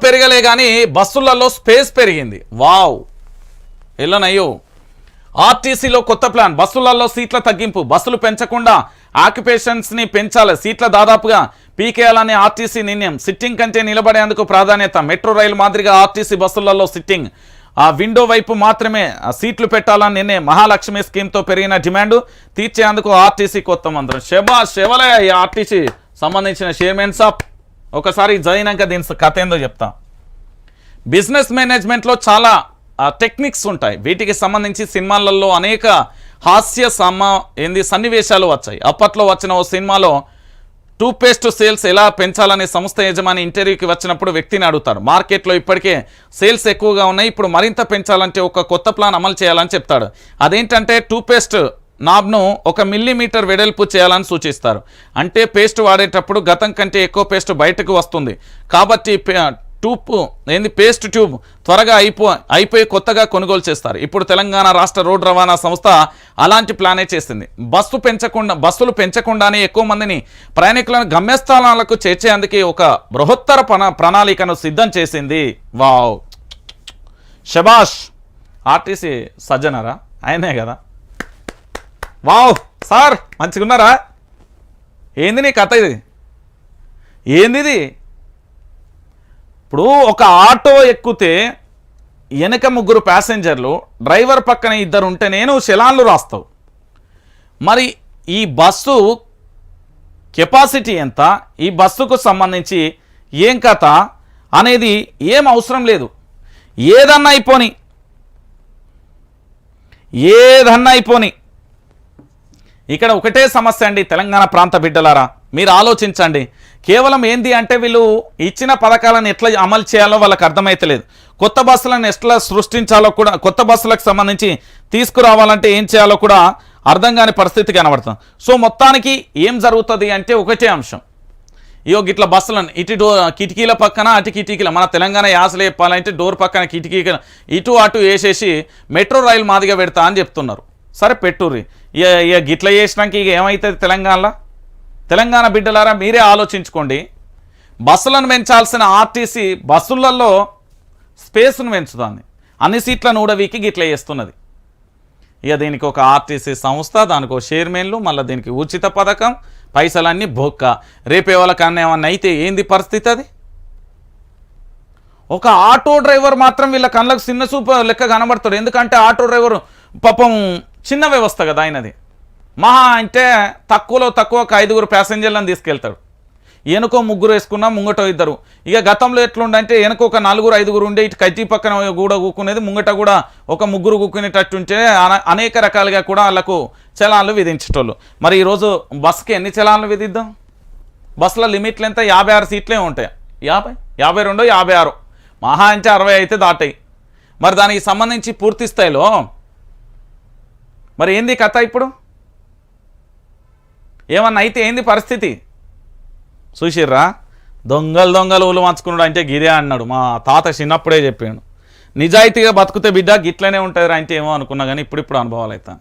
పెరగలే కానీ బస్సులలో స్పేస్ పెరిగింది. వావ్. ఎల్లనయ్యో. ఆర్టీసీలో కొత్త ప్లాన్. బస్సులలో సీట్ల తగ్గింపు. బస్సులు పెంచకుండా ఆక్యుపేషన్స్ని పెంచాలి. సీట్ల దాదాపుగా పీకేయాలని ఆర్టీసీ నిర్ణయం. సిట్టింగ్ కంటే నిలబడేందుకు ప్రాధాన్యత. మెట్రో రైలు మాదిరిగా ఆర్టీసీ బస్సులలో సిట్టింగ్. ఆ విండో వైపు మాత్రమే ఆ సీట్లు పెట్టాలని నిర్ణయం. మహాలక్ష్మి స్కీమ్తో పెరిగిన డిమాండ్ తీర్చేందుకు ఆర్టీసీ కొత్త మంత్రం. శబా శివలయ ఆర్టీసీ సంబంధించిన చైర్మన్ సాప్ ఒకసారి జరిగినాక దీని కథ ఏందో చెప్తా. బిజినెస్ మేనేజ్మెంట్లో చాలా టెక్నిక్స్ ఉంటాయి. వీటికి సంబంధించి సినిమాలలో అనేక హాస్య సమ ఏంది సన్నివేశాలు వచ్చాయి. అప్పట్లో వచ్చిన ఓ సినిమాలో టూత్పేస్ట్ సేల్స్ ఎలా పెంచాలనే సంస్థ యజమాని ఇంటర్వ్యూకి వచ్చినప్పుడు వ్యక్తిని అడుగుతారు. మార్కెట్లో ఇప్పటికే సేల్స్ ఎక్కువగా ఉన్నాయి. ఇప్పుడు మరింత పెంచాలంటే ఒక కొత్త ప్లాన్ అమలు చేయాలని చెప్తాడు. అదేంటంటే టూత్పేస్ట్ నాబ్ను ఒక మిల్లీమీటర్ వెడల్పు చేయాలని సూచిస్తారు. అంటే పేస్ట్ వాడేటప్పుడు గతం కంటే ఎక్కువ పేస్ట్ బయటకు వస్తుంది. కాబట్టి పే- ట్యూబ్ ఏంది పేస్ట్ ట్యూబ్ త్వరగా అయిపో అయిపోయి కొత్తగా కొనుగోలు చేస్తారు. ఇప్పుడు తెలంగాణ రాష్ట్ర రోడ్డు రవాణా సంస్థ అలాంటి ప్లానే చేసింది. బస్సు పెంచకుండా బస్సులు పెంచకుండానే ఎక్కువ మందిని ప్రయాణికులను గమ్యస్థానాలకు చేర్చేందుకే ఒక బృహత్తర ప్రణాళికను సిద్ధం చేసింది. వావ్! షబాష్ ఆర్టీసీ సజ్జనరా? ఆయనే కదా. వావ్ సార్ మంచిగున్నారా? ఏంది నీ కథ ఇది? ఏంది ఇది ఇప్పుడు ఒక ఆటో ఎక్కితే వెనక ముగ్గురు ప్యాసింజర్లు డ్రైవర్ పక్కన ఇద్దరు ఉంటే నేను శలాన్లు రాస్తావు. మరి ఈ బస్సు కెపాసిటీ ఎంత? ఈ బస్సుకు సంబంధించి ఏం కథ? అనేది ఏం అవసరం లేదు. ఏదన్నా అయిపోని. ఏదన్నా అయిపోని. ఇక్కడ ఒకటే సమస్య అండి తెలంగాణ ప్రాంత బిడ్డలారా. మీరు ఆలోచించండి. కేవలం ఏంది అంటే వీళ్ళు ఇచ్చిన పథకాలను ఎట్లా అమలు చేయాలో వాళ్ళకి అర్థమైతలేదు. కొత్త బస్సులను ఎట్లా సృష్టించాలో కూడా కొత్త బస్సులకు సంబంధించి తీసుకురావాలంటే ఏం చేయాలో కూడా అర్థం కాని పరిస్థితి కనబడుతుంది. సో మొత్తానికి ఏం జరుగుతుంది అంటే ఒకటే అంశం. ఇయో గిట్ల బస్సులను ఇటు డో కిటికీల పక్కన అటు కిటికీల మన తెలంగాణ యాసలు చెప్పాలంటే డోర్ పక్కన కిటికీ ఇటు అటు వేసేసి మెట్రో రైలు మాదిగా పెడతా అని చెప్తున్నారు. సరే పెట్టుర్రి. ఇక ఇక గిట్ల చేసినాక ఇక ఏమవుతుంది తెలంగాణలో? తెలంగాణ బిడ్డలారా మీరే ఆలోచించుకోండి. బస్సులను పెంచాల్సిన ఆర్టీసీ బస్సులలో స్పేస్ను పెంచుతుంది. అన్ని సీట్లను ఊడవీకి గిట్ల చేస్తున్నది. ఇక దీనికి ఒక ఆర్టీసీ సంస్థ దానికి ఒక చైర్మన్లు మళ్ళీ దీనికి ఉచిత పథకం పైసలన్నీ బొక్క. రేపే వాళ్ళకన్నా ఏమన్నా అయితే ఏంది పరిస్థితి అది? ఒక ఆటో డ్రైవర్ మాత్రం వీళ్ళ కళ్ళకు చిన్న చూపు లెక్క కనబడతాడు. ఎందుకంటే ఆటో డ్రైవర్ పాపం చిన్న వ్యవస్థ కదా ఆయనది. మహా అంటే తక్కువలో తక్కువ ఒక ఐదుగురు ప్యాసింజర్లను తీసుకెళ్తాడు. ఎనుకో ముగ్గురు వేసుకున్నా ముంగట ఇద్దరు. ఇక గతంలో ఎట్లుండంటే వెనుక ఒక నలుగురు ఐదుగురు ఉండే ఇటు కజ్జీ పక్కన కూడా కూకునేది ముంగట కూడా ఒక ముగ్గురు కూకునేటట్టుంటే అనేక రకాలుగా కూడా వాళ్ళకు చలాన్లు విధించేటోళ్ళు. మరి ఈరోజు బస్కి ఎన్ని చలాన్లు విధిద్దాం? బస్సుల లిమిట్లు ఎంత? యాభై ఆరు సీట్లే ఉంటాయి. యాభై? యాభై రెండు యాభై ఆరు? మహా అంటే అరవై అయితే దాటాయి. మరి దానికి సంబంధించి పూర్తి స్థాయిలో మరి ఏంది కథ ఇప్పుడు? ఏమన్నా అయితే ఏంది పరిస్థితి? చూసిర్రా? దొంగలు దొంగలు ఊళ్ళు మంచుకున్నాడు అంటే గిదే అన్నాడు. మా తాత చిన్నప్పుడే చెప్పాడు నిజాయితీగా బతుకుతే బిడ్డ గిట్లనే ఉంటుంది అంటే ఏమో అనుకున్నా కానీ ఇప్పుడు ఇప్పుడు అనుభవాలు అవుతాను